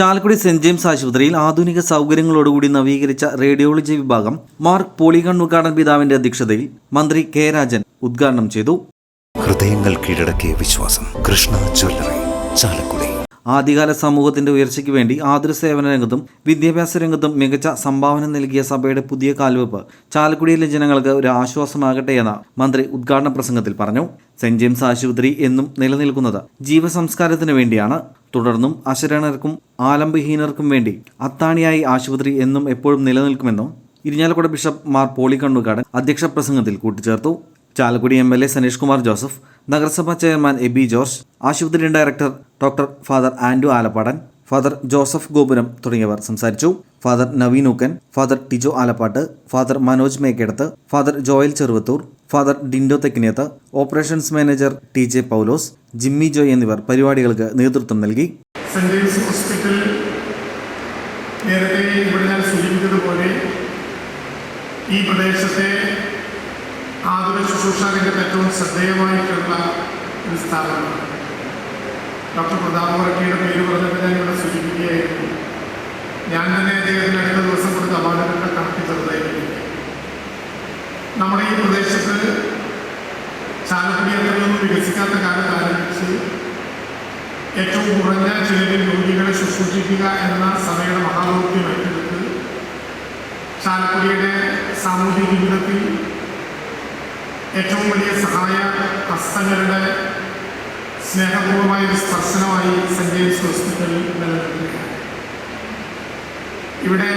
Chalakudy saint James ആശുപത്രിയിൽ ആധുനിക സൗകര്യങ്ങളോടുകൂടി നവീകരിച്ച റേഡിയോളജി വിഭാഗം മാർക്ക് പോളിഗൺ ഉദ്ഘാടന പിതാവിന്റെ അധ്യക്ഷതയിൽ മന്ത്രി കെ രാജൻ ഉദ്ഘാടനം ചെയ്തു. ഹൃദയങ്ങൾ കീഴടക്കിയ വിശ്വാസം. കൃഷ്ണ ജ്വല്ലറി ചാലക്കുടി. ആദ്യകാല സമൂഹത്തിന്റെ ഉയർച്ചയ്ക്ക് വേണ്ടി ആതുര സേവന രംഗത്തും വിദ്യാഭ്യാസ രംഗത്തും മികച്ച സംഭാവന നൽകിയ സഭയുടെ പുതിയ കാൽവെപ്പ് ചാലക്കുടിയിലെ ജനങ്ങൾക്ക് ഒരു ആശ്വാസമാകട്ടെ എന്ന് മന്ത്രി ഉദ്ഘാടന പ്രസംഗത്തിൽ പറഞ്ഞു. സെന്റ് ജെയിംസ് ആശുപത്രി എന്നും നിലനിൽക്കുന്നത് ജീവസംസ്കാരത്തിന് വേണ്ടിയാണ്. തുടർന്നും അശരണർക്കും ആലംബഹീനർക്കും വേണ്ടി അത്താണിയായി ആശുപത്രി എന്നും എപ്പോഴും നിലനിൽക്കുമെന്നും ഇരിഞ്ഞാലക്കുട ബിഷപ്പ് മാർ പോളിക്കണ്ണുകാടൻ അധ്യക്ഷ പ്രസംഗത്തിൽ കൂട്ടിച്ചേർത്തു. Chalakudy M L A Saneesh Kumar Joseph നഗരസഭാ ചെയർമാൻ എ ബി ജോർജ് ആശുപത്രി director doctor father Andu Alappadan father Joseph Gopuram തുടങ്ങിയവർ സംസാരിച്ചു. Father Naveen Ookkan father Tijo Alappatt father Manoj Mekkedathu father Joel Cheruvathur father Dindo Thekkineth operations manager T J Paulose Jimmy Joy എന്നിവർ പരിപാടികൾക്ക് നേതൃത്വം നൽകി. നേരത്തെ ഇവിടെ ഞാൻ ഈ പ്രദേശത്തെ ആതുര ശുശ്രൂഷ ഏറ്റവും ശ്രദ്ധേയമായിട്ടുള്ള ഒരു സ്ഥാപനമാണ് ഡോക്ടർ പ്രതാപ് വർക്കിയുടെ പേര് പറഞ്ഞപ്പോൾ ഞാൻ ഇവിടെ സൂചിപ്പിക്കുകയായിരുന്നു. ഞാൻ തന്നെ അദ്ദേഹത്തിന് അടുത്ത ദിവസം കൊടുത്ത അവാർഡുകളുടെ കണക്ക് ചെറുതായിരുന്നു നമ്മുടെ ഈ പ്രദേശത്ത് ചാലക്കുടി വികസിക്കാത്ത കാലത്ത് ആരംഭിച്ച് ഏറ്റവും കുറഞ്ഞ ചിലവിൽ രോഗികളെ ശുശ്രൂഷിക്കുക എന്ന സഭയുടെ മഹാദൗത്യം ഏറ്റെടുത്ത് ചാലക്കുടിയുടെ സാമൂഹ്യ ജീവിതത്തിൽ ഏറ്റവും വലിയ സഹായ ഹസ്തങ്ങളുടെ സ്നേഹപൂർവമായ ഒരു സ്പർശനമായി സെന്റ് ജെയിംസ് ഹോസ്പിറ്റൽ നിലനിൽക്കുകയാണ്. ഇവിടെ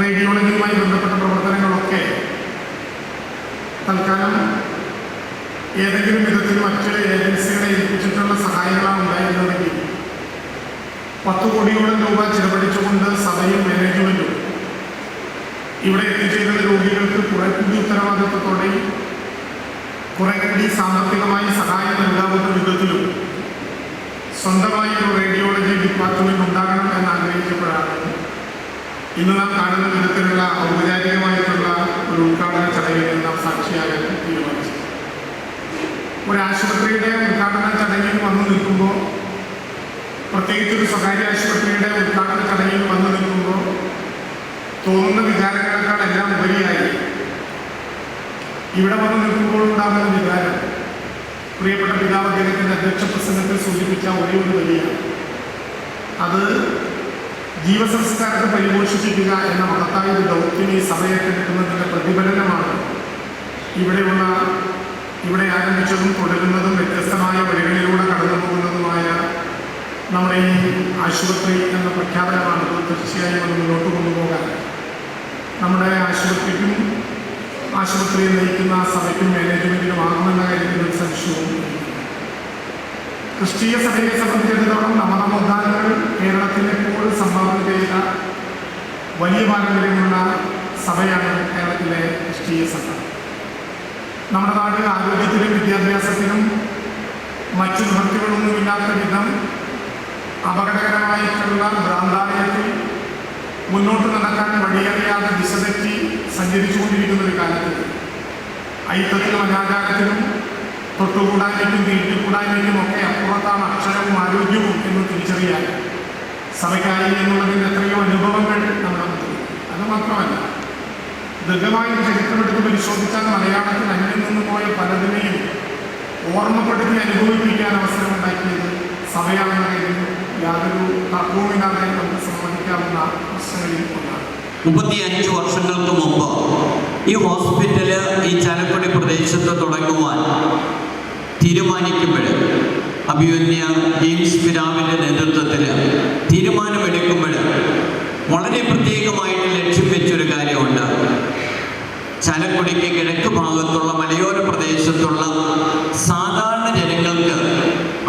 റേഡിയോളജിയുമായി ബന്ധപ്പെട്ട പ്രവർത്തനങ്ങളൊക്കെ തൽക്കാലം ഏതെങ്കിലും വിധത്തിൽ മറ്റ് ഏജൻസികളെ ഏൽപ്പിച്ചിട്ടുള്ള സഹായങ്ങളാണ് ഉണ്ടായിരുന്നതെങ്കിൽ പത്ത് കോടിയോളം രൂപ ചിലവഴിച്ചുകൊണ്ട് സഭയും മാനേജ്മെന്റും ഇവിടെ എത്തിച്ചേരുന്ന രോഗികൾക്ക് കുറെ കൂടി ഉത്തരവാദിത്വത്തോടെ കുറെ കൂടി സാമ്പത്തികമായി സഹായം നൽകാവുന്ന വിധത്തിലും സ്വന്തമായി ഒരു റേഡിയോളജി ഡിപ്പാർട്ട്മെന്റ് ഉണ്ടാകണം എന്ന് ആഗ്രഹിച്ചപ്പോഴാണ് ഇന്ന് നാം കാണുന്ന വിധത്തിലുള്ള ഔപചാരികമായിട്ടുള്ള ഒരു ഉദ്ഘാടന ചടങ്ങിൽ നാം സാക്ഷിയാകാൻ തീരുമാനിച്ചു. ഒരു ആശുപത്രിയുടെ ഉദ്ഘാടന ചടങ്ങിൽ വന്നു നിൽക്കുമ്പോൾ പ്രത്യേകിച്ച് ഒരു സ്വകാര്യ ആശുപത്രിയുടെ ഉദ്ഘാടന ചടങ്ങിൽ വന്നു നിൽക്കുമ്പോൾ തോന്നുന്ന വികാരങ്ങളെക്കാൾ ഇവിടെ വന്ന് നിൽക്കുമ്പോൾ ഉണ്ടാകുന്ന വികാരം. പ്രിയപ്പെട്ട പിതാവ് അദ്ദേഹത്തിന്റെ അധ്യക്ഷ പ്രസംഗത്തിൽ സൂചിപ്പിച്ച ഒരേ ഒരു വലിയാണ് അത് ജീവസംസ്കാരത്തെ പരിപോഷിപ്പിക്കുക എന്ന മഹത്തായ ഒരു ദൗത്യം ഈ സഭയേറ്റെടുക്കുന്നതിന്റെ പ്രതിഫലനമാണ്. ഇവിടെയുള്ള ഇവിടെ ആരംഭിച്ചതും തുടരുന്നതും വ്യത്യസ്തമായ വഴികളിലൂടെ കടന്നു പോകുന്നതുമായ നമ്മുടെ ഈ ആശുപത്രി എന്ന പ്രഖ്യാപനമാണ്. തീർച്ചയായും അത് മുന്നോട്ട് കൊണ്ടുപോകാൻ. നമ്മുടെ ആശുപത്രിക്കും ആശുപത്രിയെ നയിക്കുന്ന സഭയ്ക്കും മാനേജ്മെന്റിനും ആകുമെന്ന കാര്യത്തിൽ ഒരു സംശയവും. ക്രിസ്തീയ സഭയെ സംബന്ധിച്ചിടത്തോളം നവനവോത്ഥാനങ്ങൾ കേരളത്തിൽ എപ്പോഴും സംഭാവന ചെയ്ത വലിയ പാരമ്പര്യമുള്ള സഭയാണ് കേരളത്തിലെ ക്രിസ്തീയ സഭ നമ്മുടെ നാട് ആരോഗ്യത്തിലും വിദ്യാഭ്യാസത്തിലും മറ്റു നിവൃത്തികളൊന്നുമില്ലാത്ത വിധം അപകടകരമായിട്ടുള്ള ഭ്രാന്താലയത്തിൽ മുന്നോട്ട് നടക്കാൻ വഴിയറിയാതെ ദിശ തെറ്റി സഞ്ചരിച്ചുകൊണ്ടിരിക്കുന്ന ഒരു കാലത്ത് ഐക്യത്തിലും അനാചാരത്തിലും തൊട്ടുകൂടായ്മയ്ക്കും വീട്ടുകൂടാനേക്കും ഒക്കെ അപ്പുറത്താണ് അക്ഷരവും ആരോഗ്യവും എന്ന് തിരിച്ചറിയാൻ സഭയ്ക്കായി എന്നുള്ളതിന്റെ എത്രയോ അനുഭവങ്ങൾ നമ്മുടെ അത് മാത്രമല്ല ദൃഢമായി ചരിത്രമെടുത്ത് പരിശോധിച്ചാൽ മലയാളത്തിൽ അന്യം നിന്ന് പോയ പലതിനെയും ഓർമ്മപ്പെടുത്തി അനുഭവിപ്പിക്കാൻ അവസരമുണ്ടാക്കിയത് സഭയാണെന്ന കാര്യം യാതൊരു തർക്കവുമില്ലാതെ നമുക്ക് സമ്മതിക്കാവുന്ന പ്രശ്നങ്ങളിൽ ഒന്നാണ്. മുപ്പത്തിയഞ്ച് വർഷങ്ങൾക്ക് മുമ്പ് ഈ ഹോസ്പിറ്റൽ ഈ ചാലക്കുടി പ്രദേശത്ത് തുടങ്ങുവാൻ തീരുമാനിക്കുമ്പോൾ അഭിമന്യ ജെയിംസ് പിരാമിന്റെ നേതൃത്വത്തിൽ തീരുമാനമെടുക്കുമ്പോൾ വളരെ പ്രത്യേകമായിട്ട് ലക്ഷ്യം വെച്ചൊരു കാര്യമുണ്ട്. ചാലക്കുടിക്ക് കിഴക്ക് ഭാഗത്തുള്ള മലയോര പ്രദേശത്തുള്ള സാധാരണ ജനങ്ങൾക്ക്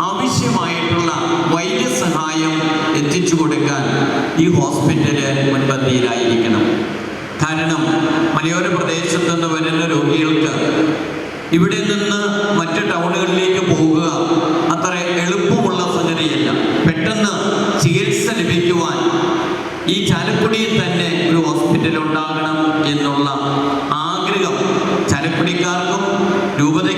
ആവശ്യമായിട്ടുള്ള വൈദ്യസഹായം എത്തിച്ചു കൊടുക്കാൻ ഈ ഹോസ്പിറ്റൽ മുൻപന്തിയിലായിരിക്കണം. കാരണം മലയോര പ്രദേശത്ത് നിന്ന് വരുന്ന രോഗികൾക്ക് ഇവിടെ നിന്ന് മറ്റ് ടൗണുകളിലേക്ക് പോകുക അത്ര എളുപ്പമുള്ള സംഗതിയല്ല. പെട്ടെന്ന് ചികിത്സ ലഭിക്കുവാൻ ഈ ചാലക്കുടിയിൽ തന്നെ ഒരു ഹോസ്പിറ്റൽ ഉണ്ടാകണം എന്നുള്ള ആഗ്രഹം ചാലക്കുടിക്കാർക്കും രൂപതയ്ക്കും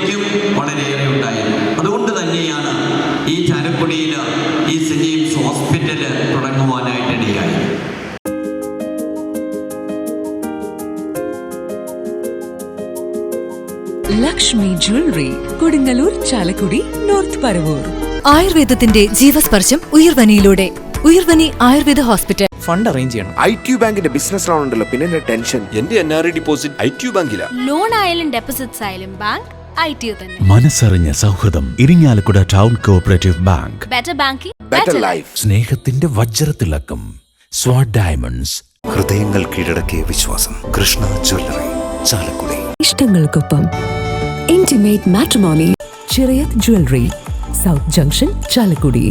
ലക്ഷ്മി ജ്വല്ലറി കൊടുങ്ങല്ലൂർ ചാലക്കുടി നോർത്ത് പരവൂർ. ആയുർവേദത്തിന്റെ ജീവസ്പർശം ഉയർവനിയിലൂടെ. Uyarvani Ayurveda hospital. Fund arrange ചെയ്യണം. ഐ ടി ബാങ്കിന്റെ ബിസിനസ് ലോൺ ഉണ്ടല്ലോ പിന്നെ എന്റെ ടെൻഷൻ. എന്റെ N R I deposit I T ബാങ്കില. Loan ആയാലും ഡെപ്പോസിറ്റ്സ് ആയാലും ബാങ്ക് മനസ്സറിഞ്ഞ സൗഹൃദം Irinjalakuda town cooperative bank. Better banking better life സ്നേഹത്തിന്റെ വജ്രത്തിളക്കം സ്വാഡ് ഡയമണ്ട്സ്. ഹൃദയങ്ങൾ കീഴടക്കിയ വിശ്വാസം. കൃഷ്ണ ജ്വല്ലറി ചാലക്കുടി. ഇഷ്ടങ്ങൾക്കൊപ്പം ഇന്റിമേറ്റ് മാട്രിമോണി ചെറിയ ജ്വല്ലറി സൗത്ത് ജംഗ്ഷൻ ചാലക്കുടി